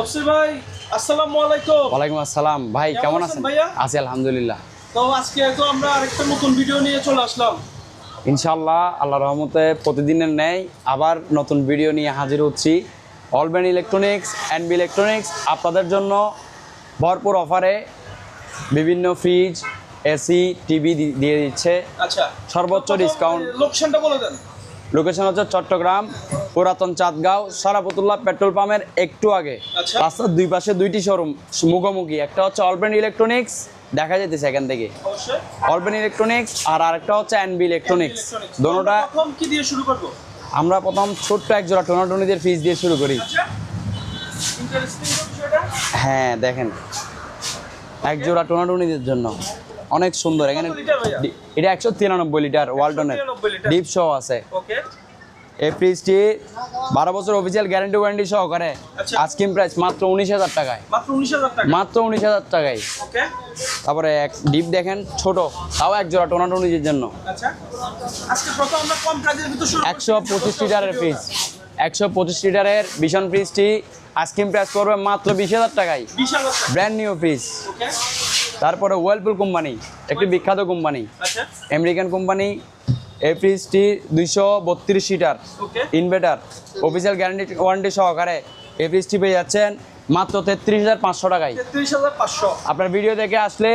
ভাই আসসালামু আলাইকুম। ওয়ালাইকুম আসসালাম। ভাই কেমন আছেন? আছি আলহামদুলিল্লাহ। তো আজকে তো আমরা আরেকটা নতুন ভিডিও নিয়ে চলে আসলাম। ইনশাল্লাহ আল্লাহ রহমতে প্রতিদিনের ন্যায় আবার নতুন ভিডিও নিয়ে হাজির হচ্ছি। অলবেন ইলেকট্রনিক্স অ্যান্ড বি ইলেকট্রনিক্স আপনাদের জন্য ভরপুর অফারে বিভিন্ন ফ্রিজ এসি টিভি দিয়ে দিচ্ছে। আচ্ছা। সর্বোচ্চ ডিসকাউন্ট লোকেশনটা বলে দেন। লোকেশন হচ্ছে চট্টগ্রাম পুরাতন চাঁদগাঁও সারাপতুল্লাহ পেট্রোল পাম্পের একটু আগে। আচ্ছা। রাস্তার দুই পাশে দুইটি শোরুম মুখোমুখি। একটা হচ্ছে অলবেন ইলেকট্রনিক্স দেখা যেতেছে এখান থেকে। অলবেন ইলেকট্রনিক্স আর আরেকটা হচ্ছে এনবি ইলেকট্রনিক্স দোনোটা আমরা প্রথম কি দিয়ে শুরু করব? আমরা প্রথম ছোট্ট এক জোড়া টোনাটনিদের ফিস দিয়ে শুরু করি। আচ্ছা। হ্যাঁ দেখেন। এক জোড়া টোনাটনিদের জন্য। অনেক সুন্দর। এখানে এটা একশো তিরানব্বই লিটার ওয়ালটনের ডিপ শো আছে। এই ফ্রিজটি বারো বছর অফিসিয়াল গ্যারান্টি ওয়ারেন্টি সহকারে। আচ্ছা। আজকিম প্রাইস মাত্র উনিশ হাজার টাকায়। মাত্র 19000 টাকা। মাত্র উনিশ হাজার টাকায়। তারপরে এক ডিপ দেখেন ছোট তাও এক জোড়া টোনাটনিদের জন্য। আচ্ছা। একশো পঁচিশ লিটারের ফ্রিজ একশো পঁচিশ লিটারের ভীষণ ফ্রিজটি আইসক্রিম প্রাইস করবে মাত্র বিশ হাজার টাকায়। ব্র্যান্ড নিউ ফ্রিজ তারপরে ওয়েলপুল কোম্পানি একটি বিখ্যাত কোম্পানি। আচ্ছা। আমেরিকান কোম্পানি এই ফ্রিজটি দুইশো বত্রিশ seater. Inverter official guarantee warranty সহকারে এই ফ্রিজটি পেয়ে যাচ্ছেন মাত্র তেত্রিশ হাজার পাঁচশো টাকায়। 33500 আপনার ভিডিও দেখে আসলে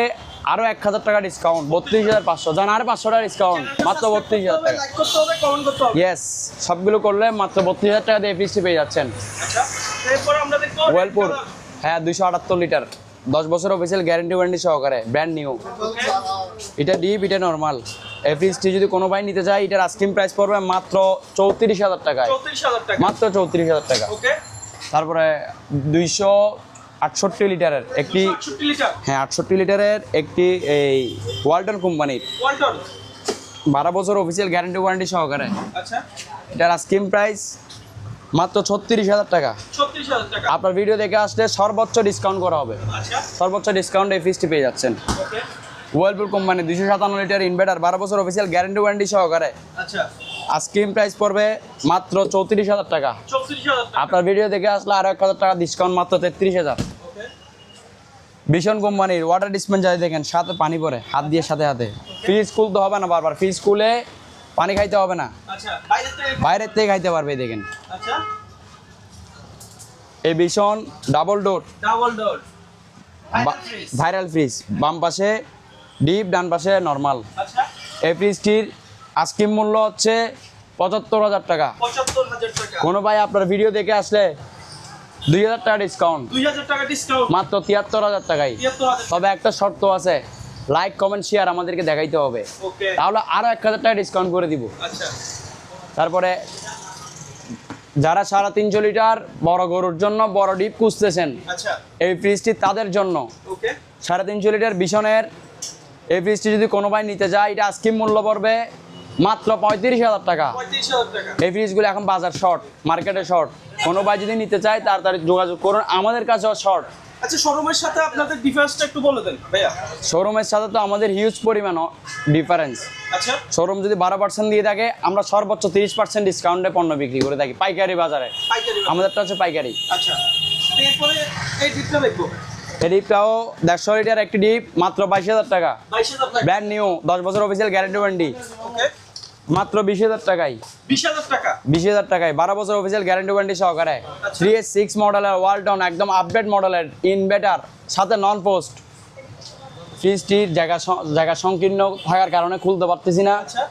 আরও এক হাজার টাকা ডিসকাউন্ট বত্রিশ হাজার পাঁচশো। জান আরও পাঁচশো টাকা ডিসকাউন্ট মাত্র বত্রিশ হাজার টাকা। ইয়েস সবগুলো করলে মাত্র বত্রিশ হাজার টাকা দিয়ে এই ফ্রিজটি পেয়ে যাচ্ছেন। আচ্ছা ওয়েলপুর হ্যাঁ দুইশো আটাত্তর লিটার। দশ বছর অফিসিয়াল গ্যারেন্টি ওয়ারেন্টি সহকারে ব্র্যান্ড নিউ এটা ডিপ এটা নর্মাল এই ফ্রিজটি যদি কোনো ভাই নিতে চায় এটার আস্কিম প্রাইস পড়বে মাত্র চৌত্রিশ হাজার টাকায়। 34000 টাকা। মাত্র চৌত্রিশ হাজার টাকা। তারপরে দুইশো আটষট্টি লিটারের একটি হ্যাঁ আটষট্টি লিটারের একটি এই ওয়ালটন কোম্পানির। বারো বছর অফিসিয়াল গ্যারেন্টি ওয়ারেন্টি সহকারে। আচ্ছা। এটার আস্কিম প্রাইস মাত্র ছত্রিশ হাজার টাকা। আপনার ভিডিও দেখে আসলে সর্বোচ্চ ডিসকাউন্ট করা হবে। আচ্ছা। সর্বোচ্চ ডিসকাউন্ট এই ফিসটি পেয়ে যাচ্ছেন। ওয়েলপুল কোম্পানি দুশো সাতান্ন লিটার ইনভার্টার বারো বছর অফিসিয়াল গ্যারান্টি ওয়ারেন্টি সহকারে। আচ্ছা। আইসক্রিম প্রাইস পড়বে মাত্র চৌত্রিশ হাজার টাকা। আপনার ভিডিও দেখে আসলে আরও এক হাজার টাকা ডিসকাউন্ট মাত্র তেত্রিশ হাজার। ভীষণ কোম্পানির ওয়াটার ডিসপেন্সার দেখেন সাথে পানি পড়ে হাত দিয়ে সাথে হাতে। ফ্রিজ খুলতে হবে না বারবার। ফ্রিজ খুলে পানি খাইতে হবে না। আচ্ছা বাইরের থেকে খাইতে পারবে দেখেন। আচ্ছা। এই ভীষণ double door double door viral fridge বাম পাশে ডিপ ডান পাশে নর্মাল আচ্ছা। এই ফ্রিজটির আস্কিম মূল্য হচ্ছে পঁচাত্তর হাজার টাকা। কোনো ভাই আপনার ভিডিও দেখে আসলে দুই হাজার টাকা ডিসকাউন্ট 2000 টাকা ডিসকাউন্ট মাত্র তিয়াত্তর হাজার টাকায়। তবে একটা শর্ত আছে। লাইক কমেন্ট শেয়ার আমাদেরকে দেখাইতে হবে। তাহলে আরও এক হাজার টাকা ডিসকাউন্ট করে দিব। আচ্ছা। তারপরে যারা সাড়ে তিনশো লিটার বড় গরুর জন্য বড় ডিপ খুঁজতেছেন আচ্ছা। এই ফ্রিজটি তাদের জন্য। সাড়ে তিনশো লিটার বিছনের এই ফ্রিজটি যদি কোনো ভাই নিতে যায় এটা আস্কিম মূল্য পড়বে মাত্র পঁয়ত্রিশ হাজার টাকা। 35000 টাকা। এই ফ্রিজগুলো এখন বাজার শর্ট মার্কেটে শর্ট কোনো ভাই যদি নিতে চায় তাড়াতাড়ি যোগাযোগ করুন। আমাদের কাছেও শর্ট আচ্ছা শোরুমের সাথে আপনাদের ডিফারেন্সটা একটু বলে দেন ভাইয়া। শোরুমের সাথে তো আমাদের হিউজ পরিমাণ ডিফারেন্স আচ্ছা। শোরুম যদি বারো পার্সেন্ট দিয়ে থাকে আমরা সর্বোচ্চ তিরিশ পার্সেন্ট ডিসকাউন্টে পণ্য বিক্রি করে থাকি পাইকারি বাজারে। আমাদেরটা হচ্ছে পাইকারি। আচ্ছা। এরপরে এই ডিপটা দেখব। ডিপটাও দেড়শো লিটার একটি ডিপ মাত্র বাইশ হাজার টাকা। 22000 ব্র্যান্ড নিউ দশ বছর অফিসিয়াল গ্যারান্টি ওয়ারেন্টি ওকে মাত্র বিশ হাজার টাকায়। 20000 টাকা? বিশ হাজার টাকায়। বারো বছর অফিসিয়াল গ্যারান্টি ওয়ারেন্টি সহকারে। থ্রি এস সিক্স মডেলের ওয়ালটন একদম আপডেট মডেলের ইনভেটার সাথে নন পোস্ট ফ্রিজটির জায়গা জায়গা সংকীর্ণ থাকার কারণে খুলতে পারতেছি না। আচ্ছা।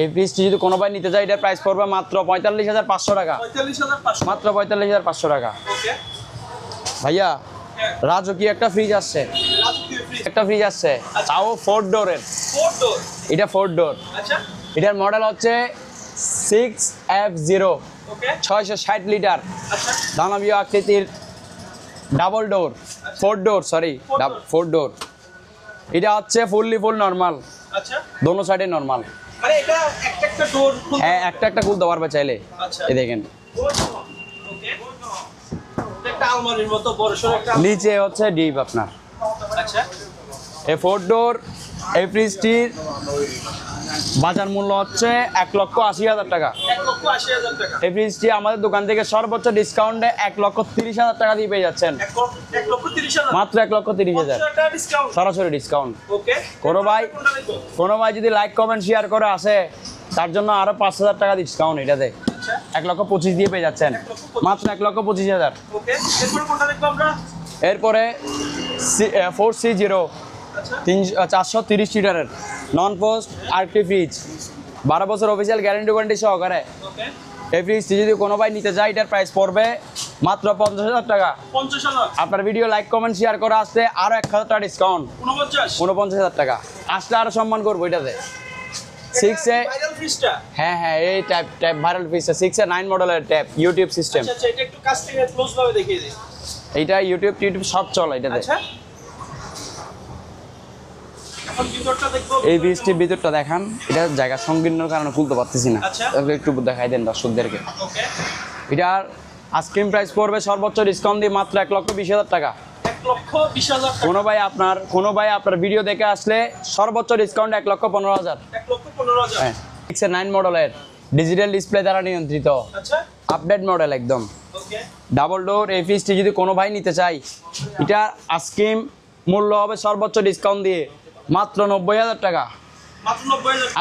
এই ফ্রিজটি যদি কোনো ভাই নিতে চাই এটার প্রাইস পড়বে মাত্র পঁয়তাল্লিশ হাজার পাঁচশো টাকা। মাত্র পঁয়তাল্লিশ হাজার পাঁচশো টাকা। ভাইয়া হ্যাঁ। রাজকীয় একটা ফ্রিজ আসছে। একটা ফ্রিজ আসছে। তাও ফোর ডোরের এটা ফোর ডোর আচ্ছা। এটার মডেল হচ্ছে সিক্স এফ জিরো ছয়শো ষাট লিটার আচ্ছা। দানবীয় আকৃতির double door four door sorry. Four door এটা হচ্ছে ফুললি ফুল নর্মাল দোনো সাইডে নর্মাল মানে একটা একটা ডোর হ্যাঁ একটা একটা খুলতে পারবে চাইলে। আচ্ছা। এই দেখেন। নিচে হচ্ছে ডিপ আপনার। এই ফোর ডোর এই ফ্রিজটির বাজার মূল্য হচ্ছে এক লক্ষ আশি হাজার টাকা। এই ফ্রিজটি আমাদের দোকান থেকে সর্বোচ্চ ডিসকাউন্টে এক লক্ষ তিরিশ হাজার টাকা দিয়ে পেয়ে যাচ্ছেন। মাত্র এক লক্ষ তিরিশ হাজার। সরাসরি ডিসকাউন্ট কোনো ভাই কোনো ভাই যদি লাইক কমেন্ট শেয়ার করে আসে তার জন্য আরও পাঁচ হাজার টাকা ডিসকাউন্ট এটাতে। আচ্ছা। এক লক্ষ পঁচিশ দিয়ে পেয়ে যাচ্ছেন। মাত্র এক লক্ষ পঁচিশ হাজার। এরপরে ফোর সি জিরো তিন চারশো তিরিশ লিটারের। নন পোস্ট আরটি ফ্রিজ বারো বছর অফিসিয়াল গ্যারেন্টি ওয়ারেন্টি সহকারে। এই ফ্রিজটি যদি কোনো ভাই নিতে চায় এটার প্রাইস পড়বে মাত্র পঞ্চাশ হাজার টাকা। আপনার ভিডিও লাইক কমেন্ট শেয়ার করে আসতে আরও এক হাজার টাকা ডিসকাউন্ট উনপঞ্চাশ হাজার টাকা। আসলে আরও সম্মান করব এটাতে। সিক্সে হ্যাঁ হ্যাঁ এই ট্যাপ ট্যাপ ভাইরাল ফ্রিজটা সিক্সে নাইন মডেলের ট্যাপ ইউটিউব সিস্টেম আচ্ছা আচ্ছা এটা ইউটিউব টিউটিউব সব চলে এটাতে আচ্ছা এখন ভিতরটা দেখব এই বীজটির ভিতরটা দেখান। এটা জায়গা সংকীর্ণর কারণে খুলতে পারতেছি না। আচ্ছা। একটু দেখাই দেন দর্শকদেরকে। এটার আইসক্রিম প্রাইস পড়বে সর্বোচ্চ ডিসকাউন্ট দিয়ে মাত্র এক লক্ষ বিশ হাজার টাকা। কোনো ভাই আপনার কোনো ভাই আপনার ভিডিও দেখে আসলে সর্বোচ্চ ডিসকাউন্ট এক লক্ষ পনেরো হাজার। হ্যাঁ সিক্স নাইন মডেলের ডিজিটাল ডিসপ্লে দ্বারা নিয়ন্ত্রিত। আচ্ছা। আপডেট মডেল একদম। ডাবল ডোর এই ফ্রিজটি যদি কোনো ভাই নিতে চাই এটা আইসক্রিম মূল্য হবে সর্বোচ্চ ডিসকাউন্ট দিয়ে। মাত্র নব্বই হাজার টাকা।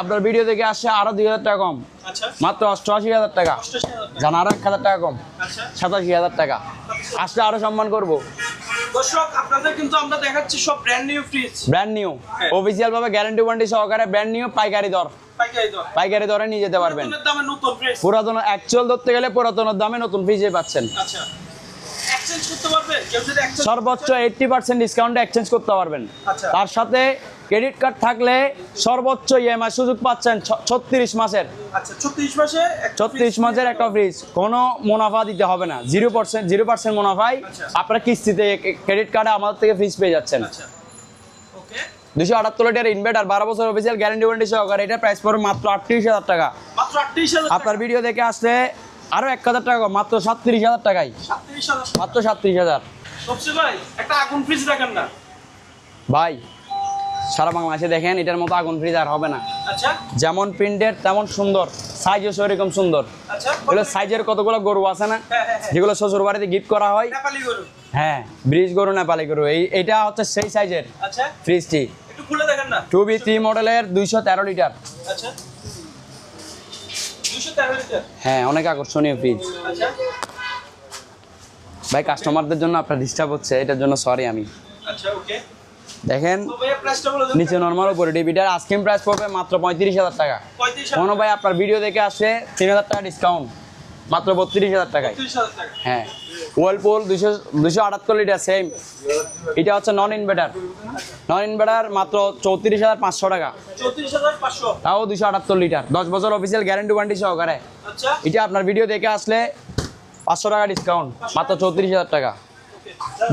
আপনার ভিডিও দেখে আসছে আরও দুই হাজার টাকা কম। আচ্ছা। মাত্র অষ্টআশি হাজার টাকা। জান আরও এক হাজার টাকা কম। আচ্ছা। সাতাশি হাজার টাকা। আসলে আরও সম্মান করব। দর্শক আপনাদের কিন্তু আমরা দেখাচ্ছি সব brand new fridge brand new হ্যাঁ। অফিসিয়াল ভাবে গ্যারান্টি ওয়ারেন্টি সহকারে ব্র্যান্ড নিউ পাইকারি দর। পাইকারি দরে। নিয়ে যেতে পারবেন। পুরাতন অ্যাকচুয়াল ধরতে গেলে পুরাতনের দামে নতুন ফ্রিজে পাচ্ছেন। আচ্ছা। সর্বোচ্চ এইটটি পার্সেন্ট ডিসকাউন্টে এক্সচেঞ্জ করতে পারবেন। আচ্ছা। তার সাথে ক্রেডিট কার্ড থাকলে সর্বোচ্চ ইএমআই সুযোগ পাচ্ছেন ছত্রিশ মাসের। আচ্ছা 36 ছত্রিশ মাসের একটা ফ্রিজ কোনো মুনাফা দিতে হবে না। জিরো পার্সেন্ট জিরো পার্সেন্ট মুনাফায় আচ্ছা। আপনারা কিস্তিতে ক্রেডিট কার্ডে আমাদের থেকে ফ্রিজ পেয়ে যাচ্ছেন। আচ্ছা। ওকে দুশো আটাত্তর লিটার ইনভার্টার বারো বছর অফিসিয়াল গ্যারান্টি ওয়ারেন্টি সহকারে। এটা প্রাইস পড়বে মাত্র আটত্রিশ হাজার টাকা। মাত্র 38000 আপনার ভিডিও দেখে আসলে আরও এক হাজার টাকা মাত্র সাতত্রিশ হাজার টাকায়। মাত্র সাতত্রিশ হাজার। ভাই সারা বাংলাদেশে দেখেন এটার মতো আগুন ফ্রিজ আর হবে না। আচ্ছা। যেমন প্রিন্টের তেমন সুন্দর সাইজও সেরকম সুন্দর। আচ্ছা। এগুলো সাইজের কতগুলো গরু আছে না? হ্যাঁ, হ্যাঁ, হ্যাঁ। যেগুলো শ্বশুর বাড়িতে গিফট করা হয়। নেপালি গরু। হ্যাঁ ব্রিজ গরু নেপালি গরু। এই এটা হচ্ছে সেই সাইজের আচ্ছা। ফ্রিজটি একটু খুলে দেখেন না। টু বি থ্রি মডেলের দুইশো তেরো লিটার। আচ্ছা। হ্যাঁ অনেক আকর্ষণীয় ফ্রিজ আচ্ছা। ভাই কাস্টমারদের জন্য আপনার ডিস্টার্ব হচ্ছে এটার জন্য সরি আমি। আচ্ছা ওকে দেখেন নিচে নর্মাল উপরে ডিবিটার আস্কিং প্রাইস পড়বে মাত্র পঁয়ত্রিশ হাজার টাকা। 35 কোনো ভাই আপনার ভিডিও দেখে আসে তিন হাজার টাকা ডিসকাউন্ট মাত্র বত্রিশ হাজার টাকায়। 30000 টাকা। হ্যাঁ ওয়েলপুল দুশো দুশো আটাত্তর লিটার সেম এটা হচ্ছে নন ইনভার্টার নন ইনভার্টার মাত্র চৌত্রিশ হাজার পাঁচশো টাকা। তাও দুশো আটাত্তর লিটার। দশ বছর অফিসিয়াল গ্যারেন্টি ওয়ারেন্টি সহকারে। আচ্ছা। এটা আপনার ভিডিও দেখে আসলে পাঁচশো টাকা ডিসকাউন্ট মাত্র চৌত্রিশ হাজার টাকা।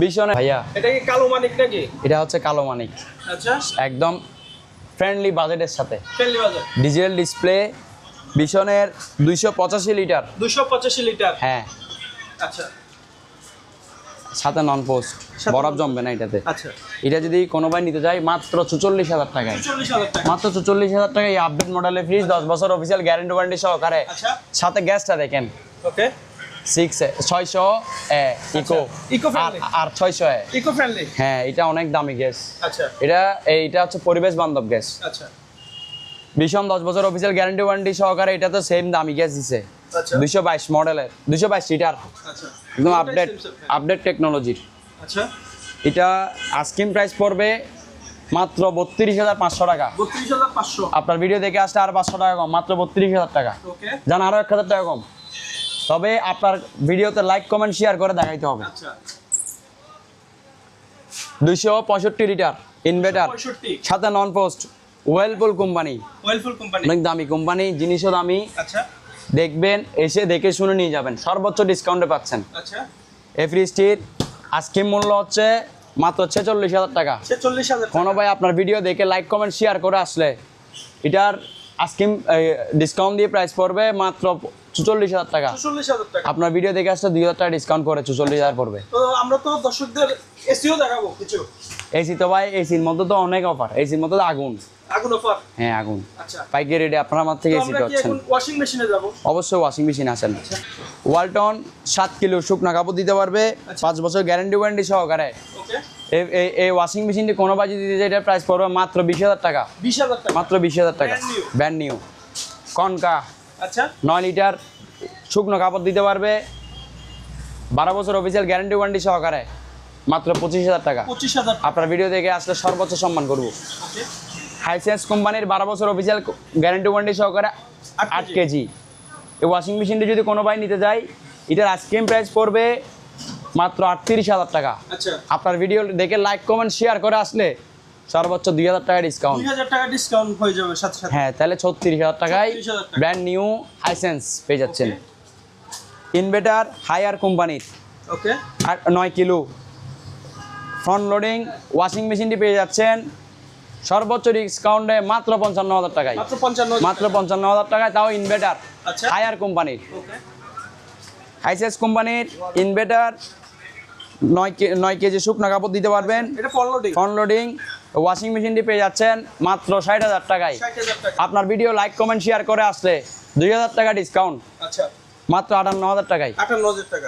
ভীষণ। ভাইয়া এটা কি কালো মানিক নাকি? এটা হচ্ছে কালো মানিক। আচ্ছা। একদম ফ্রেন্ডলি বাজেটের সাথে। ফেললি বাজার ডিজিটাল ডিসপ্লে ভীষণের দুইশো পঁচাশি লিটার 285 লিটার হ্যাঁ। আচ্ছা। সাথে নন পোস্ট বরফ জমবে না এটাতে। আচ্ছা। এটা যদি কোনো ভাই নিতে চাই মাত্র চুচল্লিশ হাজার টাকায়। 44000 টাকা। মাত্র চুচল্লিশ হাজার টাকায় এই আপডেট মডেলের ফ্রিজ দশ বছর অফিসিয়াল গ্যারেন্টি ওয়ারেন্টি সহকারে। আচ্ছা। সাথে গ্যাসটা দেখেন। ওকে সিক্স ছয়শো ইকো। আর ছয়শো ইকো ফ্রেন্ডলি হ্যাঁ এটা অনেক দামি গ্যাস। আচ্ছা। এটা এইটা হচ্ছে পরিবেশ বান্ধব গ্যাস। আচ্ছা। ভীষণ দশ বছর অফিসিয়াল গ্যারেন্টি ওয়ারেন্টি সহকারে এটা তো সেম দামি গ্যাস দিছে। আচ্ছা। বাইশ মডেলের বাইশ লিটার আচ্ছা। একদম আপডেট। আপডেট টেকনোলজির আচ্ছা। এটা প্রাইস পড়বে মাত্র বত্রিশ হাজার পাঁচশো টাকা। আপনার ভিডিও দেখে আসলে আর পাঁচশো টাকা কম মাত্র বত্রিশ হাজার টাকা। জান আরও এক হাজার টাকা কম। তবে আপনার ভিডিওতে লাইক কমেন্ট শেয়ার করে দেখাইতে হবে। আচ্ছা। দুইশো পঁয়ষট্টি লিটার ইনভার্টার সাথে non frost Whirlpool company Whirlpool company অনেক দামি কোম্পানি জিনিসও দামি। আচ্ছা। দেখবেন এসে দেখে শুনে নিয়ে যাবেন। সর্বোচ্চ ডিসকাউন্টে পাচ্ছেন। আচ্ছা। এই ফ্রিজটির আস্কিম মূল্য হচ্ছে মাত্র ছেচল্লিশ হাজার টাকা। 46000 কোনো ভাই আপনার ভিডিও দেখে লাইক কমেন্ট শেয়ার করে আসলে এটার আস্কিম ডিসকাউন্ট দিয়ে প্রাইস পড়বে মাত্র চুচল্লিশ হাজার টাকা। আপনার ভিডিও দেখে আসলে দুই হাজার টাকা ডিসকাউন্ট করে চুচল্লিশ হাজার পড়বে। আমরা তো দর্শকদের এসিও দেখাবো কিছু। এসি তো ভাই এসির মধ্যে তো অনেক অফার এসির মধ্যে আগুন। আগুন অফার হ্যাঁ আগুন। আচ্ছা। পাইকারি রেটে আপনার আমার থেকে এসি পাচ্ছেন। ওয়াশিং মেশিনে যাব? অবশ্যই ওয়াশিং মেশিন আছেন ওয়ালটন সাত কিলো শুকনা কাপড় দিতে পারবে। আচ্ছা। পাঁচ বছর গ্যারান্টি ওয়ারেন্টি সহকারে। ওকে এই- ওয়াশিং মেশিনটি কোনো বাজি দিতে যায় এটার প্রাইস পড়বে মাত্র বিশ হাজার টাকা। বিশ হাজার টাকা। মাত্র বিশ হাজার টাকা। Brand brand new Konka. আচ্ছা। নয় লিটার শুকনো কাপড় দিতে পারবে। বারো বছর অফিসিয়াল গ্যারান্টি ওয়ারেন্টি সহকারে। মাত্র পঁচিশ হাজার টাকা। পঁচিশ হাজার আপনার ভিডিও দেখে আসলে সর্বোচ্চ সম্মান করব। হাইসেন্স কোম্পানির বারো বছর অফিসিয়াল গ্যারান্টি ওয়ারেন্টি সহকারে আট কেজি। এই ওয়াশিং মেশিনটি যদি কোনো ভাই নিতে যায় এটার আইসক্রিম প্রাইস পড়বে মাত্র আটত্রিশ হাজার টাকা। আচ্ছা। আপনার ভিডিও দেখে লাইক কমেন্ট শেয়ার করে আসলে সর্বোচ্চ দুই হাজার টাকা ডিসকাউন্ট দুই হাজার টাকা ডিসকাউন্ট হয়ে যাবে সাথে সাথে। হ্যাঁ তাহলে ছত্রিশ হাজার টাকায় ব্র্যান্ড নিউ হাইসেন্স পেয়ে যাচ্ছেন। ইনভেটার হায়ার কোম্পানির ওকে আর নয় কিলো। ফ্রন্ট লোডিং ওয়াশিং মেশিনটি পেয়ে যাচ্ছেন। সর্বোচ্চ ডিসকাউন্টে মাত্র পঞ্চান্ন হাজার টাকায়। মাত্র পঞ্চান্ন হাজার টাকায়। তাও ইনভেটার আচ্ছা। হায়ার কোম্পানির হাইসেস কোম্পানির ইনভেটার নয় নয় কেজি শুকনো কাপড় দিতে পারবেন। ফ্রন্ট লোডিং ওয়াশিং মেশিনটি পেয়ে যাচ্ছেন মাত্র ষাট হাজার টাকায়। আপনার ভিডিও লাইক কমেন্ট শেয়ার করে আসলে দুই হাজার টাকা ডিসকাউন্ট আচ্ছা। মাত্র আটান্ন হাজার টাকায়।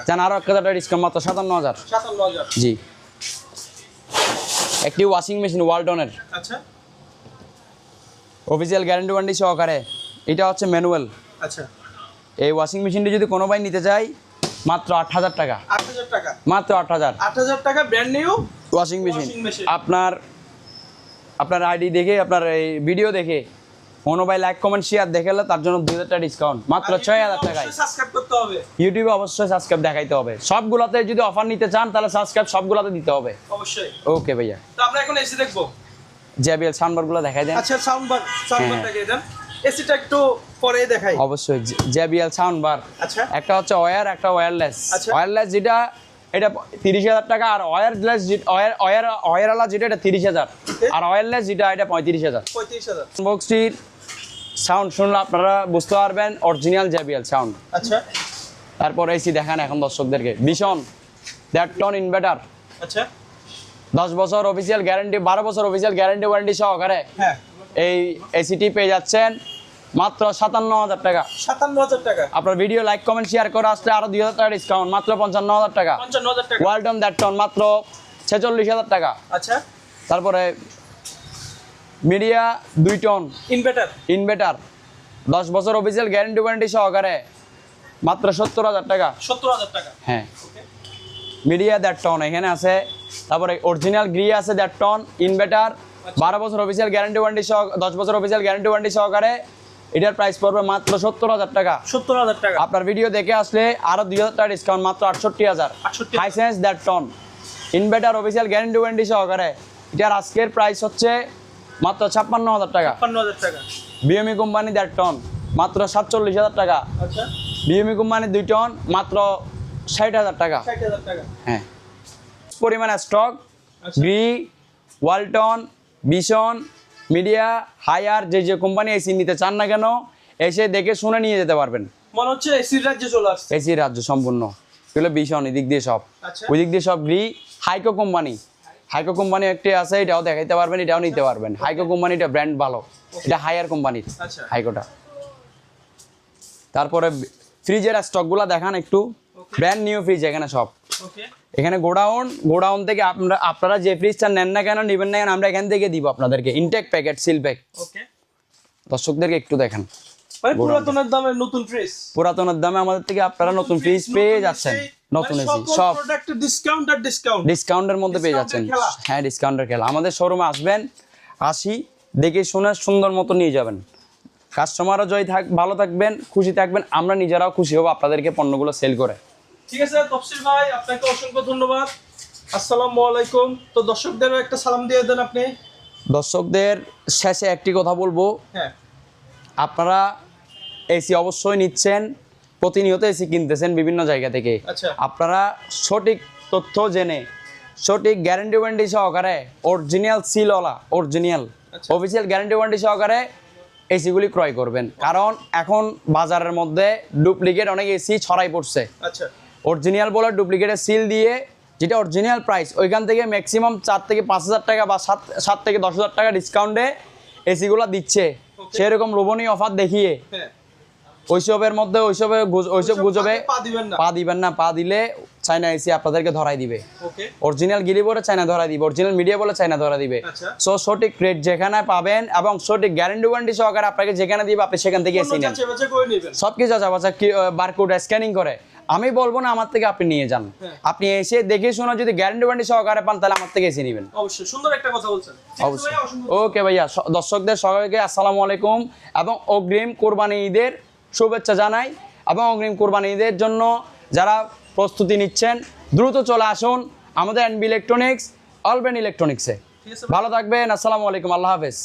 চান আরও এক হাজার টাকা ডিসকাউন্ট মাত্র সাতান্ন হাজার। জি। একটি ওয়াশিং মেশিন ওয়ালটনের আচ্ছা। অফিসিয়াল গ্যারান্টি ওয়ারেন্টি সহকারে। এটা হচ্ছে ম্যানুয়াল আচ্ছা। এই ওয়াশিং মেশিনটি যদি কোনো ভাই নিতে চাই মাত্র আট হাজার টাকা। আট হাজার টাকা। মাত্র আট হাজার। আট হাজার টাকা ব্র্যান্ড নিউ ওয়াশিং মেশিন আপনার আপনার আইডি দেখে আপনার এই ভিডিও দেখে কোনো ভাই লাইক কমেন্ট শেয়ার দেখেলে তার জন্য দুই হাজার টাকা ডিসকাউন্ট মাত্র ছয় হাজার টাকায়। ইউটিউবে অবশ্যই সাবস্ক্রাইব দেখাইতে হবে। সবগুলোতে যদি অফার নিতে চান তাহলে সাবস্ক্রাইব সবগুলোতে দিতে হবে। অবশ্যই। ওকে ভাইয়া। তো আমরা এখন এসি দেখব। জেবিএল সানবারগুলো দেখাই দেন। আচ্ছা সাউন্ড বার সাউন্ড হ্যাঁ। দেন। এসিটা একটু পরে দেখাই। অবশ্যই জেবিএল সাউন্ড বার আচ্ছা। একটা হচ্ছে ওয়্যার একটা ওয়্যারলেস আচ্ছা। ওয়্যারলেস যেটা এটা তিরিশ হাজার টাকা আর ওয়্যারলেস ওয়্যার ওয়্যার ওয়্যারওয়ালা যেটা এটা তিরিশ হাজার। আর ওয়্যারলেস যেটা এটা পঁয়ত্রিশ হাজার। পঁয়ত্রিশ হাজার। বক্সটির সাউন্ড শুনলে আপনারা বুঝতে পারবেন অরিজিনাল জেবিএল সাউন্ড আচ্ছা। তারপর এসি দেখান এখন দর্শকদেরকে। ভীষণ দেড় টন ইনভার্টার আচ্ছা। দশ বছর অফিসিয়াল গ্যারান্টি বারো বছর অফিসিয়াল গ্যারান্টি ওয়ারেন্টি সহকারে হ্যাঁ। এই এসিটি পেয়ে যাচ্ছেন। মাত্র সাতান্ন হাজার টাকা। সাতান্ন হাজার টাকা। আপনার ভিডিও লাইক কমেন্ট শেয়ার করে আসলে আরও দুই হাজার টাকা ডিসকাউন্ট মাত্র পঞ্চান্ন হাজার টাকা। ওয়ালটন দ্যাট টন মাত্র ছেচল্লিশ হাজার টাকা। আচ্ছা। তারপরে মিডিয়া দুই টন ইনভার্টার ইনভার্টার দশ বছর অফিসিয়াল গ্যারেন্টি ওয়ারেন্টি সহকারে মাত্র সত্তর হাজার টাকা। সত্তর হাজার টাকা। হ্যাঁ। মিডিয়া দেড় টন এখানে আছে। তারপরে অরিজিনাল গ্রি আছে দেড় টন ইনভার্টার বারো বছর অফিসিয়াল গ্যারেন্টি ওয়ারেন্টি সহ দশ বছর অফিসিয়াল গ্যারেন্টি ওয়ারেন্টি সহকারে এটার প্রাইস পড়বে মাত্র সত্তর হাজার টাকা। সত্তর হাজার টাকা। আপনার ভিডিও দেখে আসলে আরও দুই হাজার টাকা ডিসকাউন্ট মাত্র আটষট্টি হাজার। 68,000 হাইসেন্স দেড় ton inverter official guarantee warranty সহকারে। এটার আজকের প্রাইস হচ্ছে মাত্র ছাপ্পান্ন হাজার টাকা। টাকা। বিএমই কোম্পানি দেড় টন মাত্র সাতচল্লিশ হাজার টাকা। আচ্ছা। বিএমই কোম্পানি দুই টন মাত্র ষাট হাজার টাকা। হ্যাঁ। পরিমাণ স্টক আচ্ছা। Gree Walton Vision Midea Haier যে যে কোম্পানি এসি নিতে চান না কেন এসে দেখে শুনে নিয়ে যেতে পারবেন। মনে হচ্ছে এসির রাজ্যে চলে আসছে। এসি রাজ্য সম্পূর্ণ। এগুলো বিশন এদিক দিয়ে সব। আচ্ছা। ওই দিক দিয়ে সব গ্রি হাইকো কোম্পানি। হাইকো কোম্পানি একটি আছে এটাও দেখাইতে পারবেন এটাও নিতে পারবেন। হাইকো কোম্পানিটা ব্র্যান্ড ভালো। এটা হায়ার কোম্পানির আচ্ছা। হাইকোটা তারপরে ফ্রিজের স্টকগুলো দেখান একটু। ব্র্যান্ড নিউ ফ্রিজ এখানে সব। এখানে গোডাউন গোডাউন থেকে আপনারা আপনারা যে ফ্রিজটা নেন না কেন নেবেন না কেন আমরা এখান থেকে দিব আপনাদেরকে। Intact packet seal pack okay দর্শকদেরকে একটু দেখেন। মানে পুরাতনের দামে নতুন ফ্রিজ পুরাতনের দামে আমাদের থেকে আপনারা নতুন ফ্রিজ পেয়ে যাচ্ছেন। নতুন এসি সব। প্রোডাক্ট ডিসকাউন্ট আর ডিসকাউন্ট ডিসকাউন্টের মধ্যে পেয়ে যাচ্ছেন। হ্যাঁ ডিসকাউন্টের খেলা। আমাদের শোরুমে আসবেন আসি দেখে শুনে সুন্দর মতো নিয়ে যাবেন। কাস্টমারও জয় থাক ভালো থাকবেন খুশি থাকবেন আমরা নিজেরাও খুশি হব আপনাদেরকে পণ্যগুলো সেল করে। ঠিক আছে তফসিল ভাই আপনাকে অসংখ্য ধন্যবাদ। আসসালামু আলাইকুম। তো দর্শকদেরও একটা সালাম দিয়ে দেন আপনি। দর্শকদের শেষে একটি কথা বলব। হ্যাঁ। আপনারা এসি অবশ্যই নিচ্ছেন প্রতিনিয়ত এসি কিনতেছেন বিভিন্ন জায়গা থেকে। আচ্ছা। আপনারা সঠিক তথ্য জেনে সঠিক গ্যারান্টি ওয়ারেন্টি সহকারে অরিজিনাল সিলওয়ালা অরিজিনাল। অফিসিয়াল গ্যারান্টি ওয়ারেন্টি সহকারে এসিগুলি ক্রয় করবেন। কারণ এখন বাজারের মধ্যে ডুপ্লিকেট অনেক এসি ছড়াই পড়ছে। আচ্ছা। অরিজিনাল বলে ডুপ্লিকেটের সিল দিয়ে যেটা অরিজিনাল প্রাইস ওইখান থেকে ম্যাক্সিমাম চার থেকে পাঁচ হাজার টাকা বা সাত সাত থেকে দশ হাজার টাকা ডিসকাউন্টে এসিগুলো দিচ্ছে। সেরকম লোভনীয় অফার দেখিয়ে। হ্যাঁ। ওইসবের মধ্যে ওইসবে ওইসব গুজবে পা দিবেন না। পা দিলে চায়না এসি আপনাদেরকে ধরাই দিবে। অরিজিনাল গিলি বলে চায়না ধরাই দিবে অরিজিনাল মিডিয়া বলে চায়না ধরা দিবে। আচ্ছা। সো সঠিক রেট যেখানে পাবেন এবং সঠিক গ্যারান্টি ওয়ারেন্টি সহকারে আপনাকে যেখানে দিবে আপনি সেখান থেকে এসি নেন। সব কিছু আছে বারকোড স্ক্যানিং করে। আমি বলব না আমার থেকে আপনি নিয়ে যান। হ্যাঁ। আপনি এসে দেখে শুনে যদি গ্যারান্টি ওয়ারেন্টি সহকারে পান তাহলে আমার থেকে এসে নেবেন। অবশ্যই সুন্দর একটা কথা বলছেন। অবশ্যই। ওকে ভাইয়া দর্শকদের সবাইকে আসসালামু আলাইকুম এবং অগ্রিম কোরবানি ঈদের শুভেচ্ছা জানাই এবং অগ্রিম কোরবানি ঈদের জন্য যারা প্রস্তুতি নিচ্ছেন দ্রুত চলে আসুন আমাদের এনবি ইলেকট্রনিক্স অলবেন ইলেকট্রনিক্সে ভালো থাকবেন আসসালামু আলাইকুম আল্লাহ হাফেজ।